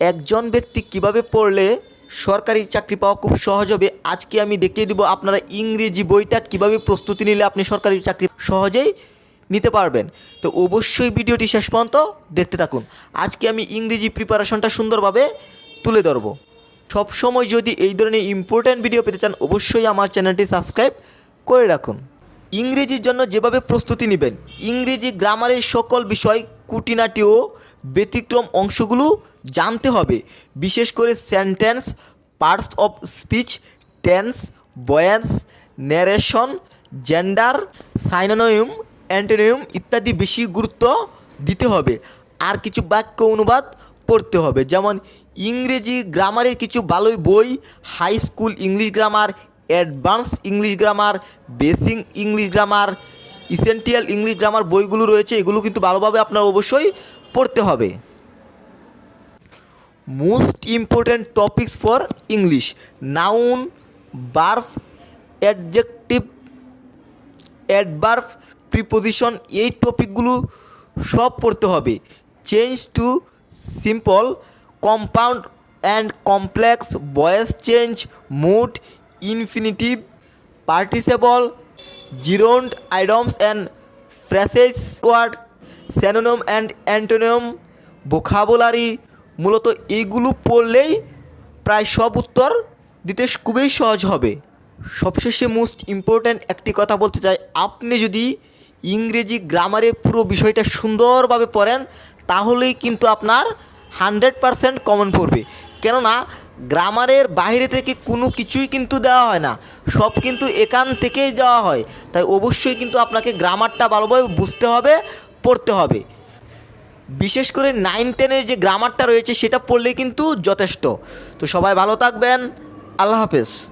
একজন ব্যক্তি কীভাবে পড়লে সরকারি চাকরি পাওয়া খুব সহজ হবে, আজকে আমি দেখিয়ে দিব আপনারা ইংরেজি বইটা কীভাবে প্রস্তুতি নিলে আপনি সরকারি চাকরি সহজেই নিতে পারবেন। তো অবশ্যই ভিডিওটি শেষ পর্যন্ত দেখতে থাকুন। আজকে আমি ইংরেজি প্রিপারেশনটা সুন্দরভাবে তুলে ধরবো। সবসময় যদি এই ধরনের ইম্পর্ট্যান্ট ভিডিও পেতে চান, অবশ্যই আমার চ্যানেলটি সাবস্ক্রাইব করে রাখুন। ইংরেজির জন্য যেভাবে প্রস্তুতি নেবেন, ইংরেজি গ্রামারের সকল বিষয় কুটিনাটি ও ব্যতিক্রম অংশগুলো জানতে হবে। বিশেষ করে sentence parts of speech tense বয়েন্স narration gender synonym antonym ইত্যাদি বেশি গুরুত্ব দিতে হবে। আর কিছু বাক্য অনুবাদ পড়তে হবে। যেমন, ইংরেজি গ্রামারের কিছু ভালোই বই high school English grammar advance English grammar basic English grammar essential English grammar বইগুলো রয়েছে, এগুলো কিন্তু ভালোভাবে আপনার অবশ্যই পড়তে হবে। Most important topics for English noun verb adjective adverb preposition এই টপিকগুলো সব পড়তে হবে। Change to simple compound and complex voice change mood infinitive participle gerund idioms and phrases word synonym and antonym vocabulary মূলত এইগুলো পড়লেই প্রায় সব উত্তর দিতে খুবই সহজ হবে। সবশেষে মোস্ট ইম্পর্ট্যান্ট একটি কথা বলতে চাই, আপনি যদি ইংরেজি গ্রামারে পুরো বিষয়টা সুন্দরভাবে পড়েন, তাহলেই কিন্তু আপনার হান্ড্রেড পারসেন্ট কমন পড়বে। কেননা, গ্রামারের বাইরে থেকে কোনো কিছুই কিন্তু দেওয়া হয় না। সব কিন্তু এখান থেকেই দেওয়া হয়। তাই অবশ্যই কিন্তু আপনাকে গ্রামারটা ভালোভাবে বুঝতে হবে, পড়তে হবে। বিশেষ করে নাইন টেনের যে গ্রামারটা রয়েছে, সেটা পড়লে কিন্তু যথেষ্ট। তো সবাই ভালো থাকবেন। আল্লাহ হাফেজ।